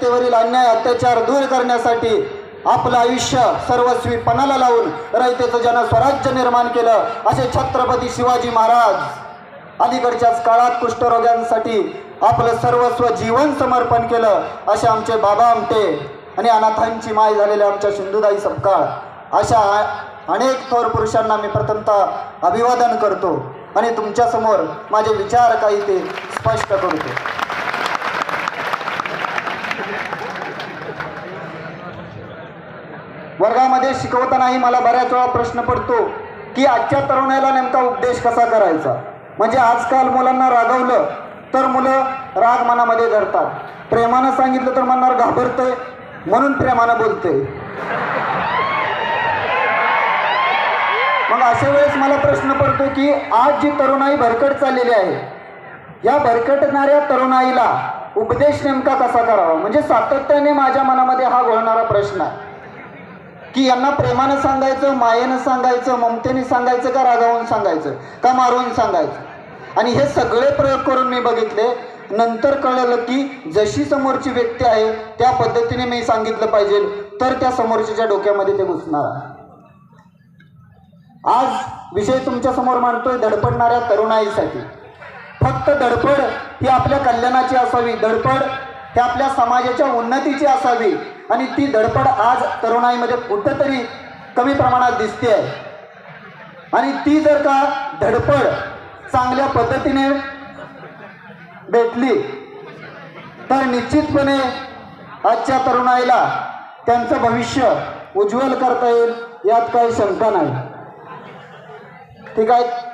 जनतेवरील अन्याय अत्याचार दूर करण्यासाठी आपलं आयुष्य सर्वस्वी पणाला लावून रयतेचं जन स्वराज्य निर्माण केलं असे छत्रपती शिवाजी महाराज. अलीकडच्याच काळात कुष्ठरोग्यांसाठी आपलं सर्वस्व जीवन समर्पण केलं असे आमचे बाबा आमटे आणि अनाथांची माय झालेले आमच्या सिंधुदाई सपकाळ. अशा अनेक थोर पुरुषांना मी प्रथमतः अभिवादन करतो आणि तुमच्यासमोर माझे विचार काही ते स्पष्ट करतो. वर्गामध्ये शिकवतानाही मला बऱ्याच वेळा प्रश्न पडतो की आजच्या तरुणाला नेमका उपदेश कसा करायचा? म्हणजे आजकाल मुलांना रागवलं तर मुलं राग मनामध्ये धरतात. प्रेमानं सांगितलं तर म्हणणार घाबरतंय म्हणून प्रेमानं बोलतंय. मग अशा वेळेस मला प्रश्न पडतो की आज जी तरुणाई भरकट चाललेली आहे या भरकटणाऱ्या तरुणाईला उपदेश नेमका कसा करावा? म्हणजे सातत्याने माझ्या मनामध्ये हा घोळणारा प्रश्न आहे. की यांना प्रेमानं सांगायचं मायेनं सांगायचं ममतेने सांगायचं का रागावून सांगायचं का मारून सांगायचं? आणि हे सगळे प्रयोग करून मी बघितले. नंतर कळलं की जशी समोरची व्यक्ती आहे त्या पद्धतीने मी सांगितलं पाहिजे. तर त्या समोरच्या डोक्यामध्ये ते घुसणार आहे. आज विषय तुमच्यासमोर मांडतोय धडपडणाऱ्या तरुणाईसाठी. फक्त धडपड ही आपल्या कल्याणाची असावी. धडपड ही आपल्या समाजाच्या उन्नतीची असावी. आणि ती धडपड आज तरुणाईमध्ये कुठंतरी कमी प्रमाणात दिसते आहे आणि ती जर का धडपड चांगल्या पद्धतीने भेटली तर निश्चितपणे आजच्या तरुणाईला त्यांचं भविष्य उज्ज्वल करता येईल यात काही शंका नाही. ठीक आहे?